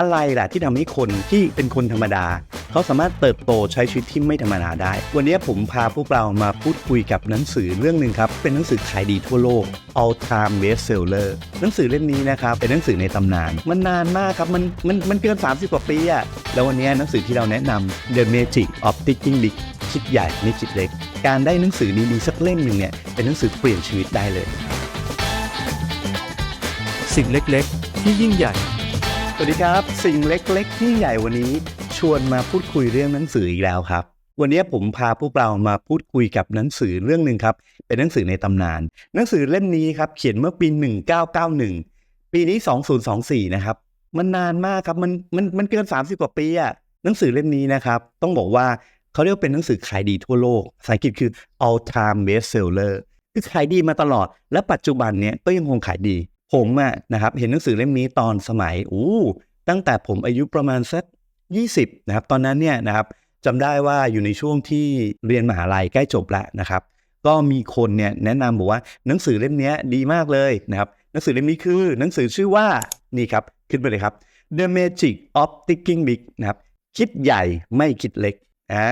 อะไรล่ะที่ทำให้คนที่เป็นคนธรรมดา เขาสามารถเติบโตใช้ชีวิตที่ไม่ธรรมดาได้ วันนี้ผมพาพวกเรามาพูดคุยกับหนังสือเรื่องหนึ่งครับ เป็นหนังสือขายดีทั่วโลก all time bestseller หนังสือเล่มนี้นะครับ เป็นหนังสือในตำนาน มันนานมากครับ มันมันมันเกิน 30 กว่าปีอะแล้ววันนี้หนังสือที่เราแนะนำ The Magic of Thinking Big คิดใหญ่ไม่คิดเล็ก การได้หนังสือดีๆสักเล่มหนึ่งเนี่ยเป็นหนังสือเปลี่ยนชีวิตได้เลย สิ่งเล็กๆ ที่ยิ่งใหญ่ วัสดีครับ สิ่งเล็กๆที่ใหญ่วันนี้ ชวนมาพูดคุยเรื่องหนังสืออีกแล้วครับ วันนี้ผมพาพวกเรามาพูดคุยกับหนังสือเรื่องหนึ่งครับ เป็นหนังสือในตำนาน หนังสือเล่มนี้ครับ เขียนเมื่อปี 1991 ปีนี้ 2024 นะครับ มันนานมากครับ มันมันมันเกิน 30 กว่าปีอะหนังสือเล่มนี้นะครับ ต้องบอกว่าเขาเรียกเป็นหนังสือขายดีทั่วโลกภาษาอังกฤษคือ all time bestseller คือขายดีมาตลอด และปัจจุบันเนี้ยก็ยังคงขายดี ผมอะนะครับเห็นหนังสือเล่มนี้ตอนสมัยอู้ตั้งแต่ผมอายุประมาณสัก20นะครับตอนนั้นเนี่ยนะครับจำได้ว่าอยู่ในช่วงที่เรียนมหาลัยใกล้จบแล้วนะครับ ก็มีคนเนี่ยแนะนำบอกว่าหนังสือเล่มนี้ดีมากเลยนะครับหนังสือเล่มนี้คือหนังสือชื่อว่านี่ครับขึ้นไปเลยครับ The Magic of Thinking Big นะครับคิดใหญ่ไม่คิดเล็ก อ่า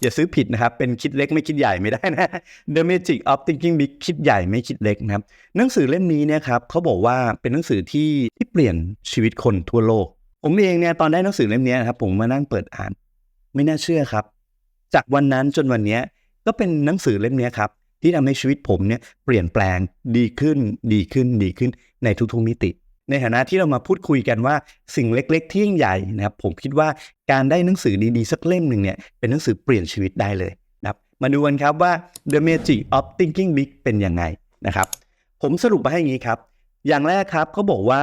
อย่าซื้อผิดนะครับ เป็นคิดเล็กไม่คิดใหญ่ไม่ได้นะ The Magic of Thinking Big คิดใหญ่ไม่คิดเล็กนะครับ หนังสือเล่มนี้เนี่ยครับเขาบอกว่าเป็นหนังสือที่ที่เปลี่ยนชีวิตคนทั่วโลก ผมเองเนี่ยตอนได้หนังสือเล่มนี้นะครับ ผมมานั่งเปิดอ่าน ไม่น่าเชื่อครับ จากวันนั้นจนวันนี้ก็เป็นหนังสือเล่มนี้ครับที่ทำให้ชีวิตผมเนี่ยเปลี่ยนแปลงดีขึ้นดีขึ้นดีขึ้นในทุกๆมิติ ในฐานะที่เรามาพูดคุยกันว่าสิ่งเล็ก ๆ ที่ยิ่งใหญ่นะครับผมคิดว่าการได้หนังสือดีๆ สักเล่มหนึ่งเนี่ยเป็นหนังสือเปลี่ยนชีวิตได้เลยนะครับมาดูกันครับว่า The Magic of Thinking Big เป็นยังไงนะครับผมสรุปมาให้อย่างนี้ครับ อย่างแรกครับเขาบอกว่า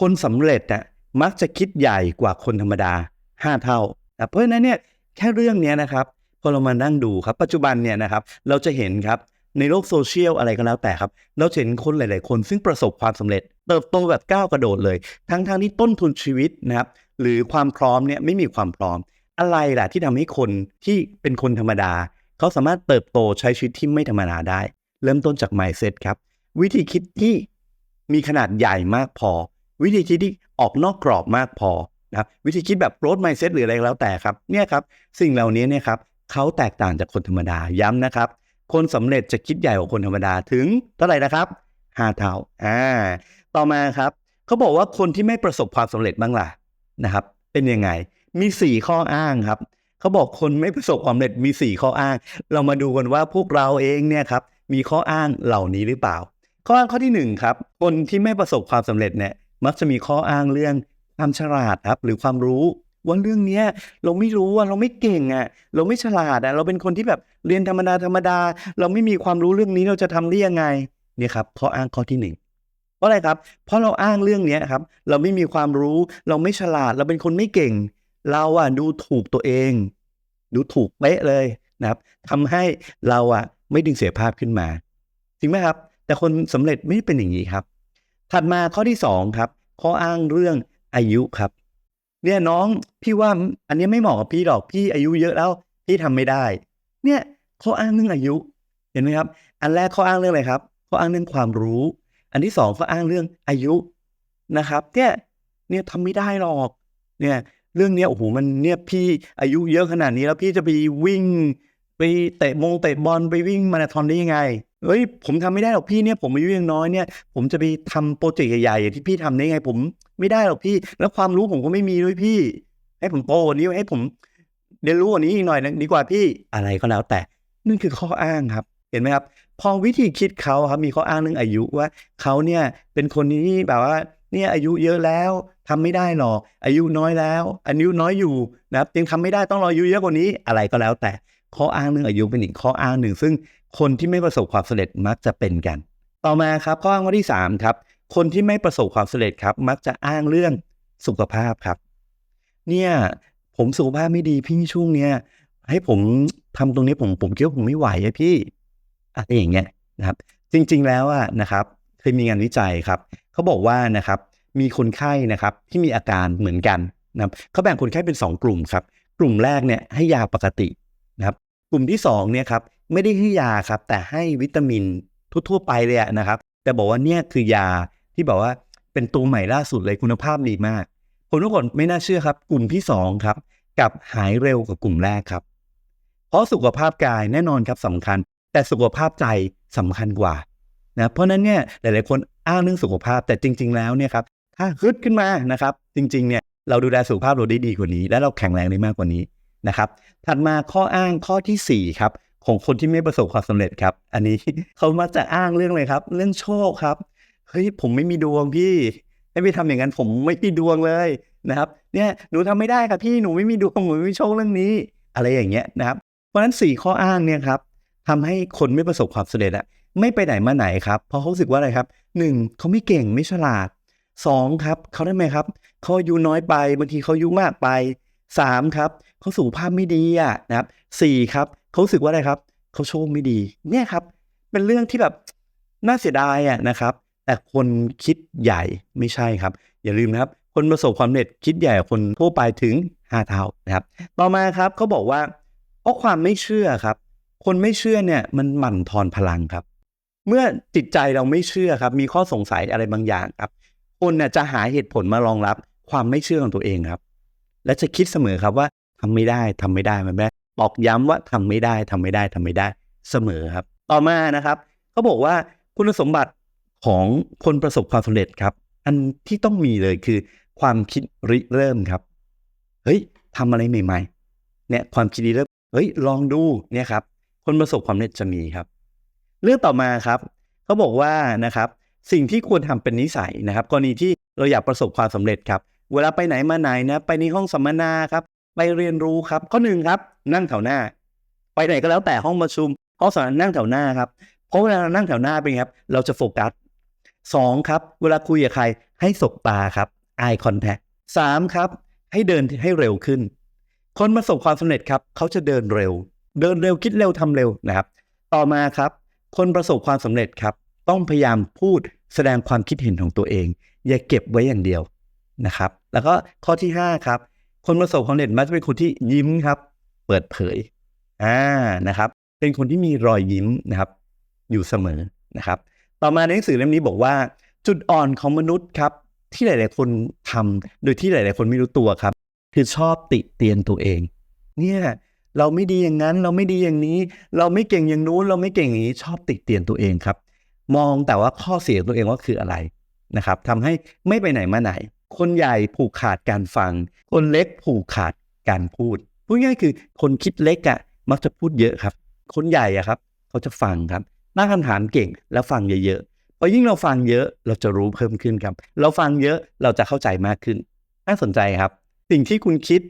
คนสำเร็จน่ะมักจะคิดใหญ่กว่าคนธรรมดา 5 เท่านะเพราะฉะนั้นเนี่ยแค่เรื่องนี้นะครับพอเรามานั่งดูครับปัจจุบันเนี่ยนะครับเราจะเห็นครับ ในโลกโซเชียลอะไรก็แล้วแต่ครับ เราเห็นคนหลาย ๆ คนซึ่งประสบความสำเร็จ เติบโตแบบก้าวกระโดดเลย ทั้งทที่ต้นทุนชีวิตนะครับ หรือความพร้อมเนี่ยไม่มีความพร้อม อะไรล่ะที่ทำให้คนที่เป็นคนธรรมดา เขาสามารถเติบโตใช้ชีวิตที่ไม่ธรรมดาได้ เริ่มต้นจาก mindset ครับ วิธีคิดที่มีขนาดใหญ่มากพอ วิธีคิดที่ออกนอกกรอบมากพอนะครับวิธีคิดแบบ growth mindset หรืออะไรแล้วแต่ครับเนี่ยครับ สิ่งเหล่านี้เนี่ยครับเขาแตกต่างจากคนธรรมดาย้ำนะครับ คนสำเร็จจะคิดใหญ่กว่าคนธรรมดาถึงเท่าไหร่นะครับห้าเท่าอ่าต่อมาครับเขาบอกว่าคนที่ไม่ประสบความสำเร็จบ้างล่ะนะครับ เป็นยังไงมีสี่ข้ออ้างครับเขาบอกคนไม่ประสบความสำเร็จมีสี่ข้ออ้าง เรามาดูกันว่าพวกเราเองเนี่ยครับมีข้ออ้างเหล่านี้หรือเปล่า ข้ออ้างข้อที่หนึ่งครับคนที่ไม่ประสบความสำเร็จเนี่ยมักจะมีข้ออ้างเรื่องความฉลาดครับหรือความรู้ว่าเรื่องเนี้ยเราไม่รู้อะเราไม่เก่งอะเราไม่ฉลาดอะเราเป็นคนที่แบบ เรียนธรรมดาธรรมดา เราไม่มีความรู้เรื่องนี้เราจะทำได้ยังไงเนี่ยครับข้ออ้างข้อที่หนึ่งเพราะอะไรครับ เพราะเราอ้างเรื่องเนี้ยครับ เราไม่มีความรู้ เราไม่ฉลาด เราเป็นคนไม่เก่ง เราอะดูถูกตัวเอง ดูถูกเป๊ะเลยนะครับทำให้เราอะไม่ดึงเสียภาพขึ้นมาจริงไหมครับ แต่คนสำเร็จไม่ได้เป็นอย่างนี้ครับ ถัดมาข้อที่สองครับ ข้ออ้างเรื่องอายุครับ เนี่ยน้องพี่ว่าอันนี้ไม่เหมาะกับพี่หรอกพี่อายุเยอะแล้วพี่ทำไม่ได้ เนี่ยข้ออ้างเรื่องอายุ เห็นไหมครับ อันแรกข้ออ้างเรื่องอะไรครับข้ออ้างเรื่องความรู้ อันที่สองข้ออ้างเรื่องอายุนะครับเนี่ยเนี่ยทำไม่ได้หรอกเนี่ยเรื่องเนี้ยโอ้โหมันเนี่ยพี่อายุเยอะขนาดนี้แล้วพี่จะไปวิ่ง ไปเตะมงเตะบอลไปวิ่งมาราธอนได้ยังไงเฮ้ยผมทำไม่ได้หรอกพี่เนี่ยผมอายุยังน้อยเนี่ย ผมจะไปทำโปรเจกต์ใหญ่ๆอย่างที่พี่ทำได้ไง ผมไม่ได้หรอกพี่ แล้วความรู้ผมก็ไม่มีด้วยพี่ ให้ผมโตกว่านี้ให้ผม เรียนรู้กว่านี้อีกหน่อยนะดีกว่าพี่อะไรก็แล้วแต่นั่นคือข้ออ้างครับ เห็นไหมครับ พอวิธีคิดเขาครับมีข้ออ้างเรื่องอายุว่าเขาเนี่ยเป็นคนที่แบบว่าเนี่ยอายุเยอะแล้วทำไม่ได้หรอกอายุน้อยแล้วอายุน้อยอยู่นะครับยังทำไม่ได้ต้องรออายุเยอะกว่านี้อะไรก็แล้วแต่ข้ออ้างเรื่องอายุเป็นอีกข้ออ้างหนึ่ง ซึ่งคนที่ไม่ประสบความสำเร็จมักจะเป็นกัน ต่อมาครับข้ออ้างข้อที่สามครับคนที่ไม่ประสบความสำเร็จครับ มักจะอ้างเรื่องสุขภาพครับ เนี่ย ผมสุขภาพไม่ดีพี่ช่วงเนี้ยให้ผมทำตรงนี้ผมผมคิดว่าผมไม่ไหวอะพี่อะไรอย่างเงี้ยนะครับ จริง ๆ แล้วอะนะครับเคยมีงานวิจัยครับเขาบอกว่านะครับ มีคนไข้นะครับที่มีอาการเหมือนกันนะครับเขาแบ่งคนไข้เป็น 2 กลุ่มครับ กลุ่มแรกเนี่ยให้ยาปกตินะครับ กลุ่มที่2เนี่ยครับไม่ได้ให้ยาครับ แต่ให้วิตามินทั่วๆไปเลยะนะครับ แต่บอกว่าเนี่ยคือยาที่บอกว่าเป็นตัวใหม่ล่าสุดเลยคุณภาพดีมาก ผมทุกคนไม่น่าเชื่อครับ กลุ่มที่สองครับกับหายเร็วกว่ากลุ่มแรกครับ เพราะสุขภาพกายแน่นอนครับสำคัญ แต่สุขภาพใจสำคัญกว่านะเพราะนั้นเนี่ยหลาย ๆ คนอ้างเรื่องสุขภาพแต่จริง ๆ แล้วเนี่ยครับถ้าฮึดขึ้นมานะครับ จริง ๆ เนี่ยเราดูแลสุขภาพเราได้ดีกว่านี้ และเราแข็งแรงได้มากกว่านี้นะครับ ถัดมาข้ออ้างข้อที่สี่ครับของคนที่ไม่ประสบความสำเร็จครับ อันนี้เขามักจะอ้างเรื่องอะไรครับ เรื่องโชคครับเฮ้ยผมไม่มีดวงพี่ ให้ไปทำอย่างนั้นผมไม่มีดวงเลยนะครับ เนี่ยหนูทำไม่ได้ครับพี่หนูไม่มีดวงหนูไม่มีโชคเรื่องนี้ อะไรอย่างเงี้ยนะครับ เพราะฉะนั้นสี่ข้ออ้างเนี่ยครับทำให้คนไม่ประสบความสำเร็จอะไม่ไปไหนมาไหนครับ เพราะเขาสึกว่าอะไรครับหนึ่งเขาไม่เก่งไม่ฉลาดสองครับเขาได้ไหมครับเขาอายุน้อยไปบางทีเขาอายุมากไปสามครับเขาสุขภาพไม่ดีอะนะครับสี่ครับเขาสึกว่าอะไรครับเขาโชคไม่ดี เนี่ยครับ เป็นเรื่องที่แบบน่าเสียดายอะนะครับ แต่คนคิดใหญ่ไม่ใช่ครับ อย่าลืมนะครับ คนประสบความสำเร็จคิดใหญ่คนทั่วไปถึงห้าเท่านะครับ ต่อมาครับเขาบอกว่าเพราะความไม่เชื่อครับ คนไม่เชื่อเนี่ยมันหมั่นทอนพลังครับ เมื่อจิตใจเราไม่เชื่อครับ มีข้อสงสัยอะไรบางอย่างครับ คนเนี่ยจะหาเหตุผลมารองรับ ความไม่เชื่อของตัวเองครับ และจะคิดเสมอครับว่าทำไม่ได้ทำไม่ได้มันไม่ตอกย้ำว่าทำไม่ได้ทำไม่ได้ทำไม่ได้เสมอครับ ต่อมานะครับเขาบอกว่าคุณสมบัติ ของคนประสบความสำเร็จครับ อันที่ต้องมีเลยคือ ความคิดริเริ่มครับ เฮ้ยทำอะไรใหม่ๆ เนี่ยความคิดริเริ่ม เฮ้ยลองดูเนี่ยครับ คนประสบความสำเร็จจะมีครับ เรื่องต่อมาครับเขาบอกว่านะครับ สิ่งที่ควรทำเป็นนิสัยนะครับ กรณีที่เราอยากประสบความสำเร็จครับ เวลาไปไหนมาไหนนะ ไปในห้องสัมมนาครับ ไปเรียนรู้ครับ ข้อหนึ่งครับ นั่งแถวหน้า ไปไหนก็แล้วแต่ห้องประชุมห้องสอนานั่งแถวหน้าครับเพราะเวลาเรานั่งแถวหน้าเป็นครับ เราจะโฟกัส สองครับ เวลาคุยกับใครให้สบตาครับ eye contact สามครับ ให้เดินให้เร็วขึ้น คนประสบความสำเร็จครับ เขาจะเดินเร็ว เดินเร็วคิดเร็วทำเร็วนะครับ ต่อมาครับ คนประสบความสำเร็จครับ ต้องพยายามพูดแสดงความคิดเห็นของตัวเอง อย่าเก็บไว้อย่างเดียวนะครับ แล้วก็ข้อที่ห้าครับ คนประสบความสำเร็จมักจะเป็นคนที่ยิ้มครับ เปิดเผยอ่านะครับ เป็นคนที่มีรอยยิ้มนะครับ อยู่เสมอนะครับ ต่อมาในหนังสือเล่มนี้บอกว่า จุดอ่อนของมนุษย์ครับ ที่หลาย ๆ คนทำโดยที่หลาย ๆ คนไม่รู้ตัวครับ คือชอบติเตียนตัวเอง เนี่ยเราไม่ดีอย่างนั้นเราไม่ดีอย่างนี้ เราไม่เก่งอย่างนู้นเราไม่เก่งอย่างนี้ชอบติเตียนตัวเองครับ มองแต่ว่าข้อเสียของตัวเองว่าคืออะไรนะครับทำให้ไม่ไปไหนมาไหน คนใหญ่ผูกขาดการฟัง คนเล็กผูกขาดการพูดพูดง่ายคือคนคิดเล็กอะ่ะมักจะพูดเยอะครับ คนใหญ่อะครับ เขาจะฟังครับ ตั้งคำถามเก่งแล้วฟังเยอะๆพอยิ่งเราฟังเยอะเราจะรู้เพิ่มขึ้นครับ เราฟังเยอะเราจะเข้าใจมากขึ้น น่าสนใจครับ สิ่งที่คุณคิด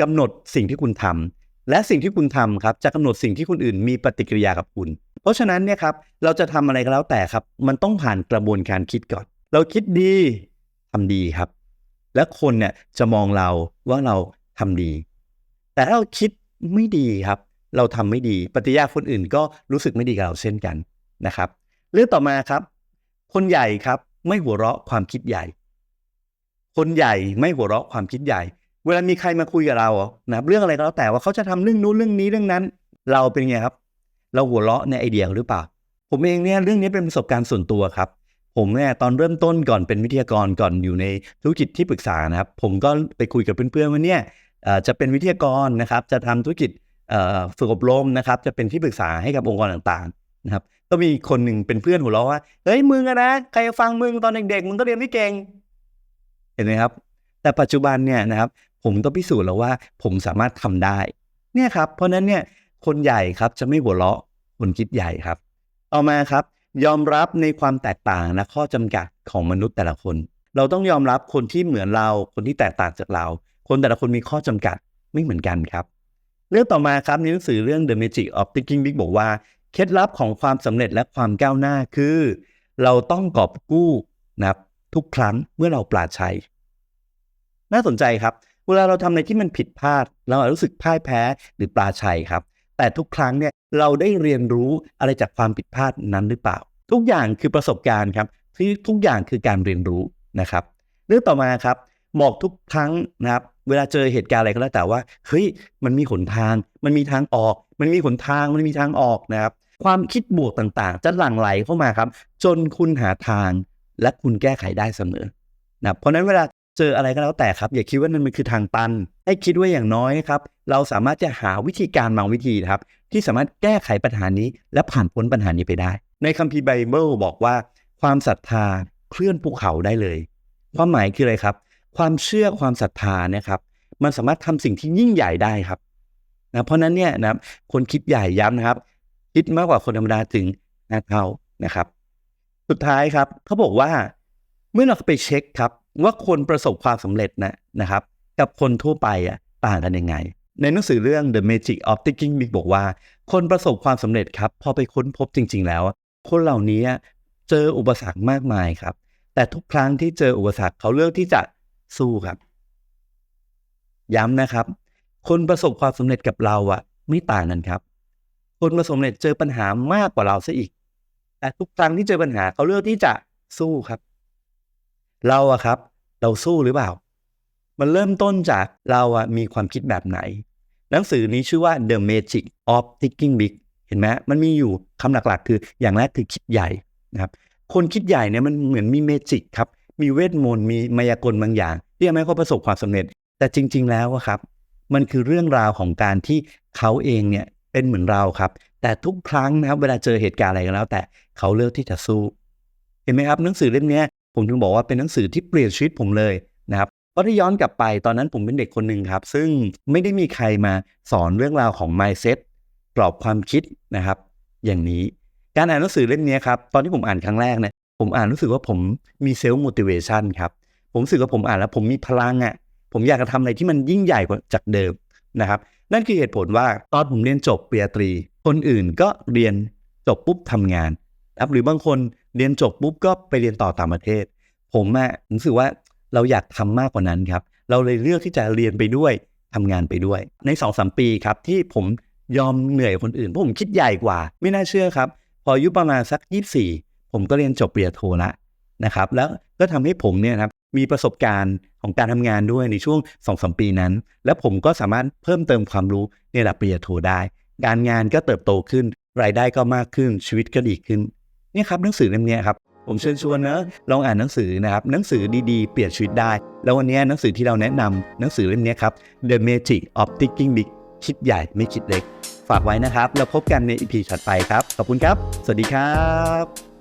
กำหนดสิ่งที่คุณทำและสิ่งที่คุณทำครับจะกำหนดสิ่งที่คนอื่นมีปฏิกิริยากับคุณ เพราะฉะนั้นเนี่ยครับเราจะทำอะไรก็แล้วแต่ครับ มันต้องผ่านกระบวนการคิดก่อน เราคิดดีทำดีครับ และคนเนี่ยจะมองเราว่าเราทำดี แต่ถ้าเราคิดไม่ดีครับ เราทำไม่ดี ปฏิกิริยาคนอื่นก็รู้สึกไม่ดีกับเราเช่นกัน นะครับ เรื่องต่อมาครับ คนใหญ่ครับไม่หัวเราะความคิดใหญ่ คนใหญ่ไม่หัวเราะความคิดใหญ่ เวลามีใครมาคุยกับเรานะรเรื่องอะไรก็แล้วแต่ว่าเขาจะทำเรื่องนู้นเรื่องนี้เรื่องนั้น เราเป็นไงครับ เราหัวเราะในไอเดียหรือเปล่า ผมเองเนี่ยเรื่องนี้เป็นประสบการณ์ส่วนตัวครับ ผมเนี่ยตอนเริ่มต้นก่อนเป็นวิทยากรก่อนอยู่ในธุรกิจที่ปรึกษานะครับ ผมก็ไปคุยกับเพื่อนๆว่าเนี่ยจะเป็นวิทยากรนะครับ จะทำธุรกิจเอ่อฝึกอบรมนะครับ จะเป็นที่ปรึกษาให้กับองค์กรต่างๆนะครับ ก็มีคนหนึ่งเป็นเพื่อนหัวเราะว่าเฮ้ยมึงอะนะใครฟังมึงตอนเด็กๆมึงก็เรียนไม่เก่งเห็นไหมครับ แต่ปัจจุบันเนี่ยนะครับ ผมต้องพิสูจน์แล้วว่า ผมสามารถทำได้ เนี่ยครับ เพราะนั้นเนี่ยคนใหญ่ครับจะไม่หัวเราะคนคิดใหญ่ครับ ต่อมาครับ ยอมรับในความแตกต่างและข้อจำกัดของมนุษย์แต่ละคน เราต้องยอมรับคนที่เหมือนเรา คนที่แตกต่างจากเรา คนแต่ละคนมีข้อจำกัดไม่เหมือนกันครับ เรื่องต่อมาครับในหนังสือเรื่อง The Magic of Thinking Big บอกว่า เคล็ดลับของความสำเร็จและความก้าวหน้าคือ เราต้องกอบกู้นะครับ ทุกครั้งเมื่อเราปราดชัย น่าสนใจครับ เวลาเราทำอะไรที่มันผิดพลาด เราอาจรู้สึกพ่ายแพ้หรือปลาชัยครับ แต่ทุกครั้งเนี่ยเราได้เรียนรู้อะไรจากความผิดพลาดนั้นหรือเปล่า ทุกอย่างคือประสบการณ์ครับที่ทุกอย่างคือการเรียนรู้นะครับ เรื่องต่อมาครับ บอกทุกครั้งนะครับเวลาเจอเหตุการณ์อะไรก็แล้วแต่ว่าเฮ้ยมันมีหนทาง มันมีทางออก มันมีหนทางมันมีทางออกนะครับ ความคิดบวกต่างๆ จะหลั่งไหลเข้ามาครับ จนคุณหาทางและคุณแก้ไขได้เสมอนะครับเพราะนั้นเวลาเจออะไรก็แล้วแต่ครับ อย่าคิดว่านั่นมันคือทางตัน ให้คิดว่าอย่างน้อยครับ เราสามารถจะหาวิธีการบางวิธีครับ ที่สามารถแก้ไขปัญหานี้ และผ่านพ้นปัญหานี้ไปได้ ในคัมภีร์ไบเบิลบอกว่า ความศรัทธาเคลื่อนภูเขาได้เลย ความหมายคืออะไรครับ ความเชื่อความศรัทธาเนะครับมันสามารถทำสิ่งที่ยิ่งใหญ่ได้ครับนะเพราะนั้นเนี่ยนะครับคนคิดใหญ่ย้ำนะครับ คิดมากกว่าคนธรรมดาถึงห้าเท่านะครับ สุดท้ายครับเขาบอกว่าเมื่อเราไปเช็คครับ ว่าคนประสบความสำเร็จนะนะครับ กับคนทั่วไปอะต่างกันยังไง ในหนังสือเรื่อง The Magic of Thinking Big บอกว่า คนประสบความสำเร็จครับ พอไปค้นพบจริง ๆ แล้ว คนเหล่านี้เจออุปสรรคมากมายครับ แต่ทุกครั้งที่เจออุปสรรคเขาเลือกที่จะ สู้ครับ ย้ำนะครับ คนประสบความสำเร็จกับเราอะไม่ต่างกันครับ คนประสบความสำเร็จเจอปัญหามากกว่าเราซะอีก แต่ทุกครั้งที่เจอปัญหาเขาเลือกที่จะสู้ครับ เราอะครับ เราสู้หรือเปล่า มันเริ่มต้นจากเราอะมีความคิดแบบไหน หนังสือนี้ชื่อว่า The Magic of Thinking Big เห็นไหมมันมีอยู่คำหลักๆ คืออย่างแรกคือคิดใหญ่นะครับ คนคิดใหญ่เนี่ยมันเหมือนมีเมจิกครับ มีเวทมนต์มีมายากลบางอย่าง ที่ทำให้เขาประสบความสำเร็จ แต่จริง ๆ แล้วครับ มันคือเรื่องราวของการที่เขาเองเนี่ยเป็นเหมือนเราครับ แต่ทุกครั้งนะครับเวลาเจอเหตุการณ์อะไรก็แล้ว แต่เขาเลือกที่จะสู้ เห็นไหมครับหนังสือเล่มนี้ผมถึงบอกว่าเป็นหนังสือที่เปลี่ยนชีวิตผมเลยนะครับเพราะถ้าย้อนกลับไปตอนนั้นผมเป็นเด็กคนหนึ่งครับ ซึ่งไม่ได้มีใครมาสอนเรื่องราวของ mindset กรอบความคิดนะครับ อย่างนี้การอ่านหนังสือเล่มนี้ครับตอนที่ผมอ่านครั้งแรกเนี่ย ผมอ่านรู้สึกว่าผมมีเซลล์ motivation ครับ ผมรู้สึกว่าผมอ่านแล้ว ผมมีพลังอะ่ะ ผมอยากจะทำอะไรที่มันยิ่งใหญ่กว่าจากเดิมนะครับ นั่นคือเหตุผลว่าตอนผมเรียนจบปริญญาตรี คนอื่นก็เรียนจบปุ๊บทำงานนะครับหรือบางคนเรียนจบปุ๊บก็ไปเรียนต่อต่างประเทศ ผมอะรู้สึกว่าเราอยากทำมากกว่านั้นครับ เราเลยเลือกที่จะเรียนไปด้วยทำงานไปด้วย ใน2อสปีครับที่ผมยอมเหนื่อยคนอื่นเพราะผมคิดใหญ่กว่า ไม่น่าเชื่อครับ พออายุประมาณสัก 24 ผมก็เรียนจบปริญญาโทละนะครับ แล้วก็ทำให้ผมเนี่ยครับมีประสบการณ์ของการทำงานด้วยในช่วง2อสปีนั้น และผมก็สามารถเพิ่มเติมความรู้ในระดับปริญญาโทได้ การงานก็เติบโตขึ้น รายได้ก็มากขึ้นชีวิตก็ดีขึ้นนี่ครับหนังสือเล่มนี้ครับผมเชิญชวนนะลองอ่านหนังสือนะครับหนังสือดีๆ เปลี่ยนชีวิตได้ แล้ววันนี้หนังสือที่เราแนะนำหนังสือเล่มนี้ครับ The Magic of Thinking Big คิดใหญ่ไม่คิดเล็ก ฝากไว้นะครับ แล้วพบกันใน EP ถัดไปครับ ขอบคุณครับ สวัสดีครับ